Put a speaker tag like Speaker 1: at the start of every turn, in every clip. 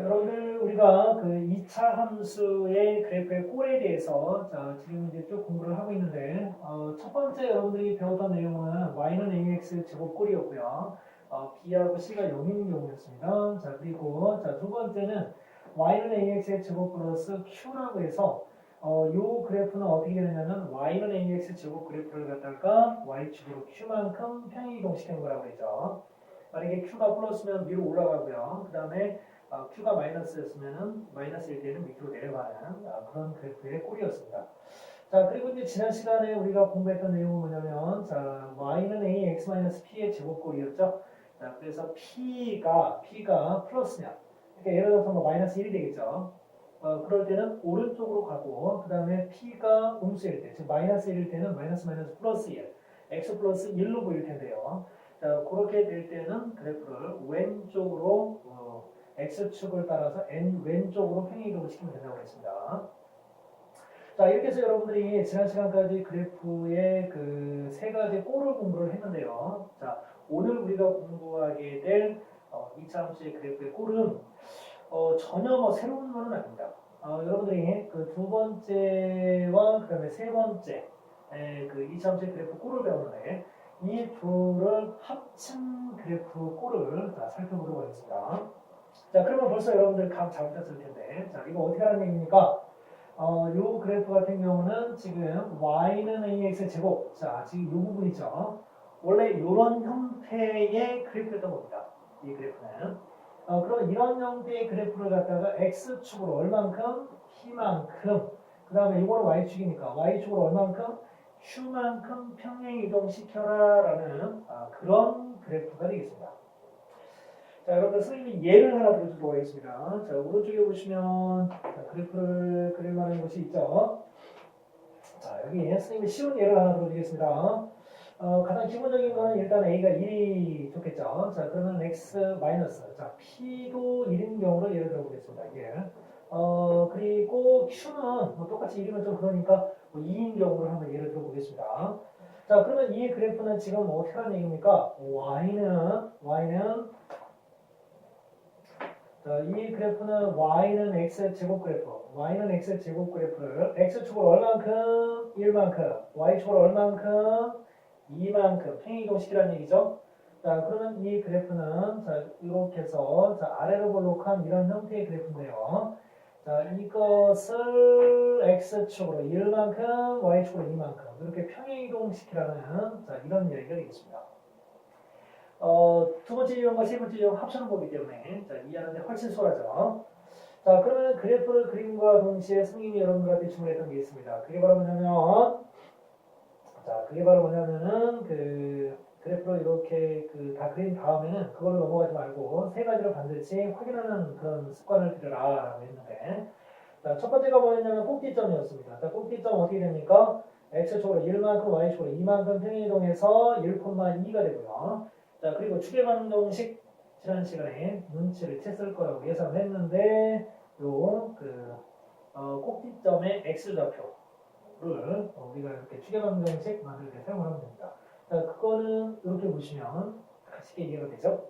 Speaker 1: 자, 여러분들 우리가 그 2차 함수의 그래프의 꼴에 대해서 자, 지금 이제 쭉 공부를 하고 있는데 어, 첫 번째 여러분들이 배웠던 내용은 y는 ax 제곱 꼴이었고요. 어, b하고 c가 0인 경우였습니다. 자, 그리고 자, 두 번째는 y는 ax의 제곱 플러스 q라고 해서 어, 요 그래프는 어떻게 되냐면 y는 ax 제곱 그래프를 갖다가 y축으로 q만큼 평행이동시키는 거라고 했죠. 만약에 q가 플러스면 위로 올라가고요. 그 다음에 어, q가 마이너스였으면은 마이너스일 때는 밑으로 내려가는 아, 그런 그래프의 꼴이었습니다. 자 그리고 이제 지난 시간에 우리가 공부했던 내용은 뭐냐면 자 y는 a x 마이너스 p의 제곱꼴이었죠. 자 그래서 p가 p가 플러스면 그러니까 예를 들어서 뭐 마이너스 1이 되겠죠. 어, 그럴 때는 오른쪽으로 가고 그 다음에 p가 음수일 때, 즉 마이너스 1일 때는 마이너스 마이너스 플러스 1, x 플러스 1로 보일 텐데요. 자 그렇게 될 때는 그래프를 왼쪽으로 어, x축을 따라서 n 왼쪽으로 평행이동을 시키면 된다고 했습니다. 자 이렇게 해서 여러분들이 지난 시간까지 그래프의 그 세 가지 꼴을 공부를 했는데요. 자 오늘 우리가 공부하게 될 어, 2차 함수의 그래프의 꼴은 어, 전혀 뭐 새로운 거는 아닙니다. 어, 여러분들이 그 두 번째와 그다음에 세 번째 에, 그 2차 함수의 그래프 꼴을 배웠는데 이 둘을 합친 그래프 꼴을 자, 살펴보도록 하겠습니다. 자, 그러면 벌써 여러분들 감 잡으셨을 텐데, 자, 이거 어떻게 하는 얘기입니까? 어, 요 그래프 같은 경우는 지금 y는 ax의 제곱, 자, 지금 요 부분이죠. 원래 이런 형태의 그래프였던 겁니다. 이 그래프는. 어, 그럼 이런 형태의 그래프를 갖다가 x축으로 얼만큼, p만큼, 그 다음에 이거는 y축이니까 y축으로 얼만큼, q만큼 평행 이동시켜라 라는 아, 그런 그래프가 되겠습니다. 자, 여러분들 선생님이 예를 하나 들어주도록 하겠습니다. 자, 오른쪽에 보시면 자, 그래프를 그릴 만한 곳이 있죠. 자, 여기 선생님이 쉬운 예를 하나 들어주겠습니다. 어, 가장 기본적인 거는 일단 a가 1이 좋겠죠. 자, 그러면 x 마이너스. 자, p도 1인 경우로 예를 들어보겠습니다. 예. 어, 그리고 q는 뭐 똑같이 1이면 좀 그러니까 뭐 2인 경우로 한번 예를 들어보겠습니다. 자, 그러면 이 그래프는 지금 뭐 어떻게 하는 얘기입니까? y는 y는 자, 이 그래프는 y는 x 제곱 그래프, y는 x 제곱 그래프를 x축으로 얼만큼 1만큼, y축으로 얼만큼 2만큼 평행이동시키라는 얘기죠. 자, 그러면 이 그래프는 자, 이렇게 해서 자, 아래로 볼록한 이런 형태의 그래프인데요. 자, 이것을 x축으로 1만큼, y축으로 2만큼 이렇게 평행이동시키라는 자, 이런 얘기가 되겠습니다. 어, 두 번째 유형과 세 번째 유형 합쳐는 거기 때문에 자, 이해하는데 훨씬 수월하죠. 자, 그러면 그래프를 그림과 동시에 선생님이 여러분들한테 주문했던 게 있습니다. 그게 바로 뭐냐면 자, 그게 바로 뭐냐면은 그 그래프를 이렇게 그 다 그린 다음에는 그걸로 넘어가지 말고 세 가지를 반드시 확인하는 그런 습관을 들여라라고 했는데 자, 첫 번째가 뭐였냐면 꼭지점이었습니다. 자, 꼭지점 어떻게 됩니까? x축으로 1만큼, y축으로 2만큼 평행이동해서 1,2가 되고요. 자, 그리고 추계방정식 지난 시간에 눈치를 챘을 거라고 예상을 했는데 요그 어, 꼭지점의 x좌표를 어, 우리가 이렇게 추계방정식 만들 때 사용을 하면 됩니다. 자, 그거는 이렇게 보시면 쉽게 이해가 되죠?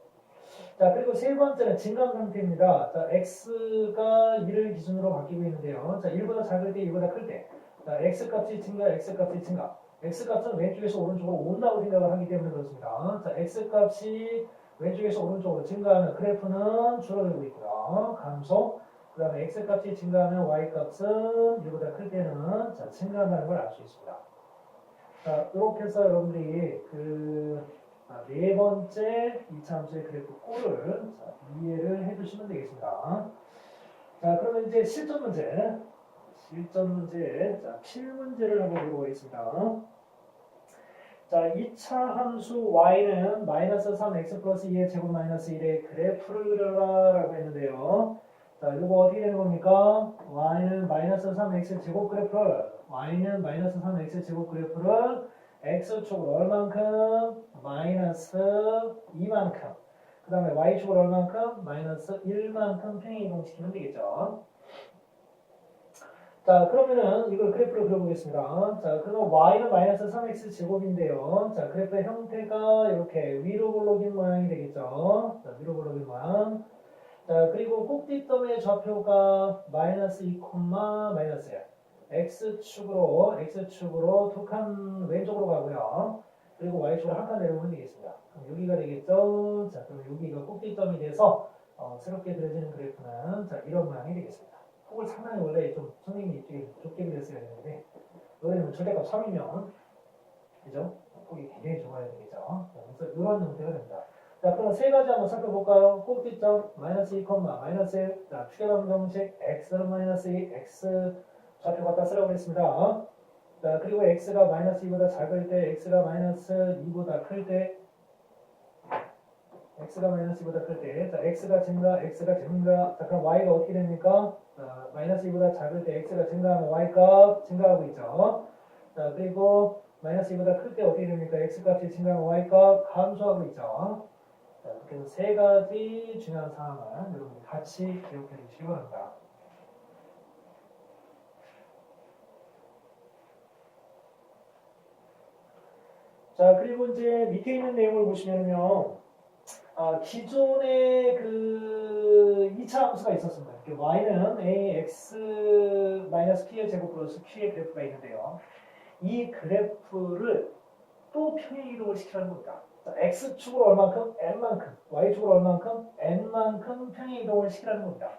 Speaker 1: 자, 그리고 세 번째는 증감 상태입니다. 자, x가 1을 기준으로 바뀌고 있는데요. 자, 1보다 작을 때, 1보다 클 때. 자, x 값이 증가, x 값이 증가. X 값은 왼쪽에서 오른쪽으로 온다고 생각을 하기 때문에 그렇습니다. 자, x 값이 왼쪽에서 오른쪽으로 증가하는 그래프는 줄어들고 있고요. 감소. 그 다음에 x 값이 증가하면 y 값은 1보다 클 때는 자, 증가한다는 걸 알 수 있습니다. 자, 이렇게 해서 여러분들이 그, 아, 네 번째 2차 함수의 그래프 꼴을 자, 이해를 해주시면 되겠습니다. 자, 그러면 이제 실전 문제. 실전 문제. 자, 필문제를 한번 해보겠습니다. 자, 2차 함수 y는 마이너스 3x 플러스 2의 제곱 마이너스 1의 그래프를 그려라 라고 했는데요. 자, 이거 어떻게 되는 겁니까? y는 마이너스 3x 제곱 그래프를 y는 마이너스 3x 제곱 그래프를 x축으로 얼만큼? 마이너스 2만큼 그 다음에 y축으로 얼만큼? 마이너스 1만큼 평행이동시키면 되겠죠. 자 그러면은 이걸 그래프로 그려보겠습니다. 자 그러면 y는 마이너스 3x 제곱인데요. 자 그래프의 형태가 이렇게 위로 볼록인 모양이 되겠죠. 자 위로 볼록인 모양. 자, 그리고 꼭지점의 좌표가 마이너스 2, 마이너스 1. x축으로, x축으로 두 칸 왼쪽으로 가고요. 그리고 y축으로 한 칸 내려오면 되겠습니다. 그럼 여기가 되겠죠? 자, 그럼 여기가 꼭지점이 돼서 어, 새롭게 그려지는 그래프는 자, 이런 모양이 되겠습니다. 폭을 상당히 원래 좀 선생님이 이쪽에 좁게 그렸어야 되는데 여기는 절대값 3이면 그죠? 폭이 굉장히 좁아야 되겠죠? 자, 그래서 이런 형태가 됩니다. 자, 그럼 세 가지 한번 살펴볼까요? 꼭지점 마이너스 2, 마이너스 1. 자, 추계방 정식 x는 마이너스 2, x 좌표 갖다 쓰라고 그랬습니다. 자, 그리고 x가 마이너스 2보다 작을 때, x가 마이너스 2보다 클 때, x가 마이너스 2보다 클 때, 자, x가 증가, x가 증가. 자, 그럼 y가 어떻게 됩니까? 자, 마이너스 2보다 작을 때 x가 증가하면 y 값 증가하고 있죠. 자, 그리고 마이너스 2보다 클 때 어떻게 됩니까? x 값이 증가하면 y 값 감소하고 있죠. 자, 그래서 세 가지 중요한 사항을 여러분들 같이 기억해 주시기 바랍니다. 자, 그리고 이제 밑에 있는 내용을 보시면요. 아, 기존의 그 2차 함수가 있었습니다. 이렇게 y는 ax 마이너스 p의 제곱 플러스 q의 그래프가 있는데요. 이 그래프를 또 평행 이동을 시키라는 겁니다. 자, x축으로 얼만큼? n만큼, y축으로 얼만큼? n만큼 평행 이동을 시키라는 겁니다.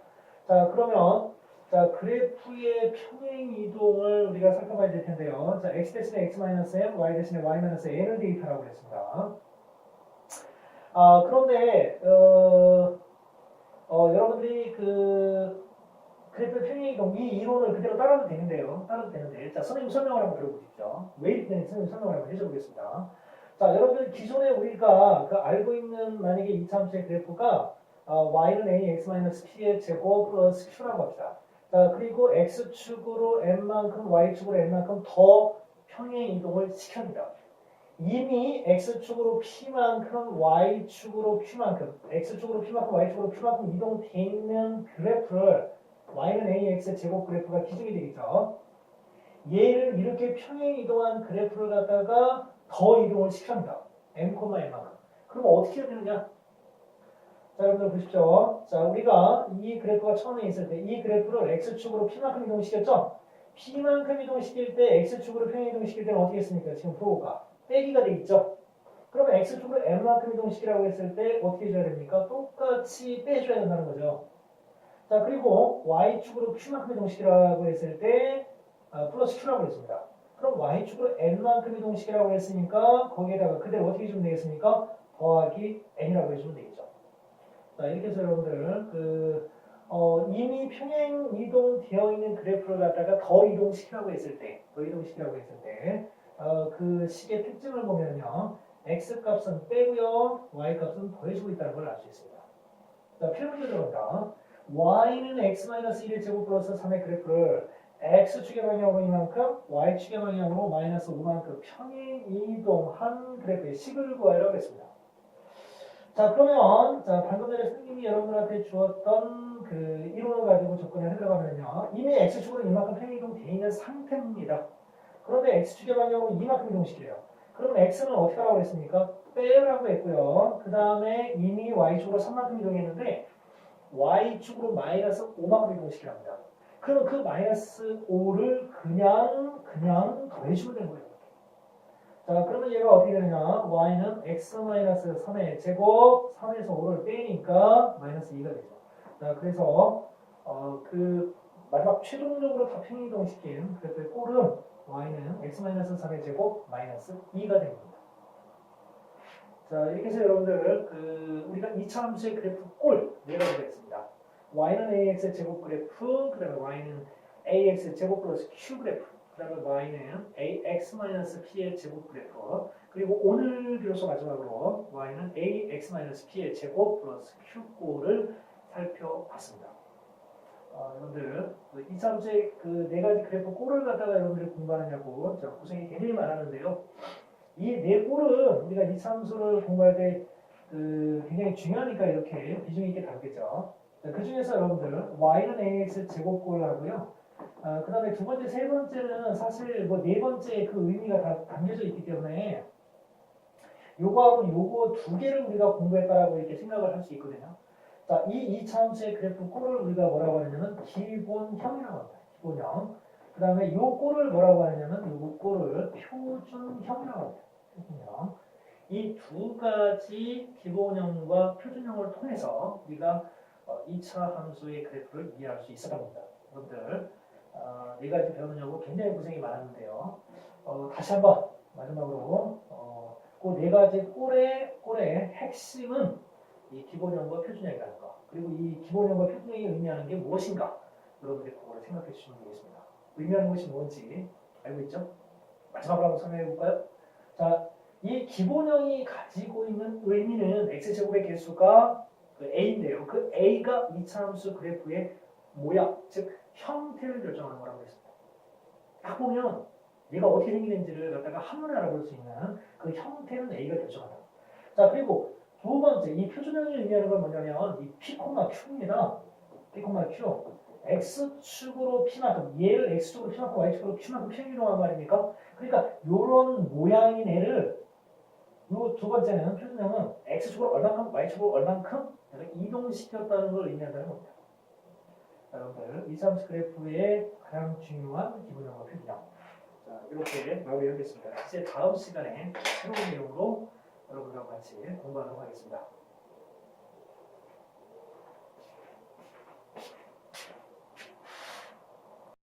Speaker 1: 자, 그러면 자, 그래프의 평행 이동을 우리가 살펴봐야 될 텐데요. 자, x 대신에 x 마이너스 m, y 대신에 y 마이너스 n을 대입하라고 그랬습니다. 아, 그런데 어, 어, 여러분들이 그 그래프 평행 이동 이 이론을 그대로 따라도 되는데요. 따라도 되는데, 자, 선생님 설명을 한번 들어보십시오. 왜 이렇게 되는지 선생님 설명을 한번 해줘보겠습니다. 자, 여러분들 기존에 우리가 그 알고 있는 만약에 이차함수의 그래프가 어, y는 a x-p의 제곱 플러스 q라고 합시다. 자, 그리고 x축으로 n만큼 y축으로 n만큼 더 평행 이동을 시킵니다. 이미 x축으로 p만큼 y축으로 q만큼 x축으로 p만큼 y축으로 q만큼 이동돼 있는 그래프를 y는 ax 제곱 그래프가 기준이 되겠죠. 얘를 이렇게 평행 이동한 그래프를 갖다가 더 이동을 시킵니다. m, n만큼. 그럼 어떻게 해야 되느냐? 자, 여러분들 보십시오. 자, 우리가 이 그래프가 처음에 있을 때 이 그래프를 x축으로 p만큼 이동시켰죠? p만큼 이동시킬 때 x축으로 평행 이동시킬 때는 어떻게 했습니까? 지금 프로가 빼기가 돼 있죠? 그러면 x축으로 n만큼 이동시키라고 했을 때 어떻게 해줘야 됩니까? 똑같이 빼줘야 된다는 거죠. 자, 그리고 y축으로 q만큼 이동시키라고 했을 때 아, 플러스 q라고 했습니다. 그럼 y축으로 n만큼 이동시키라고 했으니까 거기에다가 그대로 어떻게 해주면 되겠습니까? 더하기 n이라고 해주면 되겠죠. 자, 이렇게 해서 여러분들 그 어, 이미 평행 이동되어 있는 그래프를 갖다가 더 이동시키라고 했을 때, 더 이동시키라고 했을 때, 어, 그 식의 특징을 보면요, x 값은 빼고요, y 값은 더해주고 있다는 걸 알 수 있습니다. 자, 필문제 들어간다. y는 x-1의 제곱 플러스 3의 그래프를 x축의 방향으로 이만큼, y축의 방향으로 마이너스 5만큼 평행 이동한 그래프의 식을 구하라고 했습니다. 자, 그러면, 자, 방금 전에 선생님이 여러분들한테 주었던 그 이론을 가지고 접근을 하면요. 이미 x축으로 이만큼 평행 이동되어 있는 상태입니다. 그런데 x축의 방향으로 이만큼 이동시켜요. 그러면 x는 어떻게 하라고 했습니까? 빼라고 했고요. 그 다음에 이미 y축으로 3만큼 이동했는데, y축으로 마이너스 5만큼 이동시키랍니다. 그럼 그 마이너스 5를 그냥 그냥 더해주면 되는 거예요. 자 그러면 얘가 어떻게 되느냐 y는 x-3의 제곱 3에서 5를 빼니까 마이너스 2가 되죠. 자 그래서 어, 그 마지막 최종적으로 다 평행이동 시킨 그래서 꼴은 y는 x-3의 제곱 마이너스 2가 됩니다. 자 이렇게 해서 여러분들 그 우리가 2차 함수의 그래프 꼴 내려보게 됐습니다. y는 ax 제곱 그래프, 그 다음에 y는 ax 제곱 플러스 q 그래프, 그 다음에 y는 ax-p의 제곱 그래프, 그리고 오늘 비로소 마지막으로 y는 ax-p의 제곱 플러스 q 꼴을 살펴봤습니다. 어, 여러분들 그 2차 함수의 그네 가지 그래프 꼴을 갖다가 여러분들이 공부하느냐고 자, 고생이 굉장히 많았는데요. 이 네 꼴은 우리가 2차 함수를 공부할 때 그 굉장히 중요하니까 이렇게 비중 있게 다루겠죠. 그 중에서 여러분들 y는 ax 제곱꼴 하고요. 아, 그 다음에 두 번째, 세 번째는 사실 뭐 네 번째 그 의미가 다 담겨져 있기 때문에 요거하고 요거 두 개를 우리가 공부했다라고 이렇게 생각을 할 수 있거든요. 자, 이 2차 함수의 그래프 꼴을 우리가 뭐라고 하냐면 기본형이라고 합니다. 기본형. 그 다음에 이 꼴을 뭐라고 하냐면 이 꼴을 표준형이라고 합니다. 표준형. 이 두 가지 기본형과 표준형을 통해서 우리가 어, 2차 함수의 그래프를 이해할 수 있을 겁니다. 여러분들 어, 네 가지 배우느냐고 굉장히 고생이 많았는데요. 어, 다시 한번 마지막으로 어, 그네 가지 꼴의 꼴의 핵심은 이 기본형과 표준형이라는 거. 그리고 이 기본형과 표준형이 의미하는 게 무엇인가? 여러분들이 그거를 생각해 주시면 되겠습니다. 의미하는 것이 뭔지 알고 있죠? 마지막으로 한번 설명해 볼까요? 자, 이 기본형이 가지고 있는 의미는 x제곱의 개수가 그 a인데요. 그 a가 이차함수 그래프의 모양, 즉 형태를 결정하는 거라고 했습니다. 딱 보면 얘가 어떻게 생기는지를 갖다가 한눈에 알아볼 수 있는 그 형태는 a가 결정한다. 자, 그리고 두 번째, 이 표준형이 의미하는 건 뭐냐면 이 p, q입니다. p, q. x축으로 p만큼, 얘를 x축으로 p만큼, y축으로 q만큼 평균화한 말입니까? 그러니까 요런 모양인 애를 요 두 번째는 표준형은 x축으로 얼만큼, y축으로 얼만큼 이동시켰다는 걸 의미한다는 겁니다. 자, 여러분들, 이삼스 그래프의 가장 중요한 기본형과 표준형. 자, 이렇게 마무리하겠습니다. 이제 다음 시간에 새로운 내용으로 여러분들과 같이 공부하도록 하겠습니다.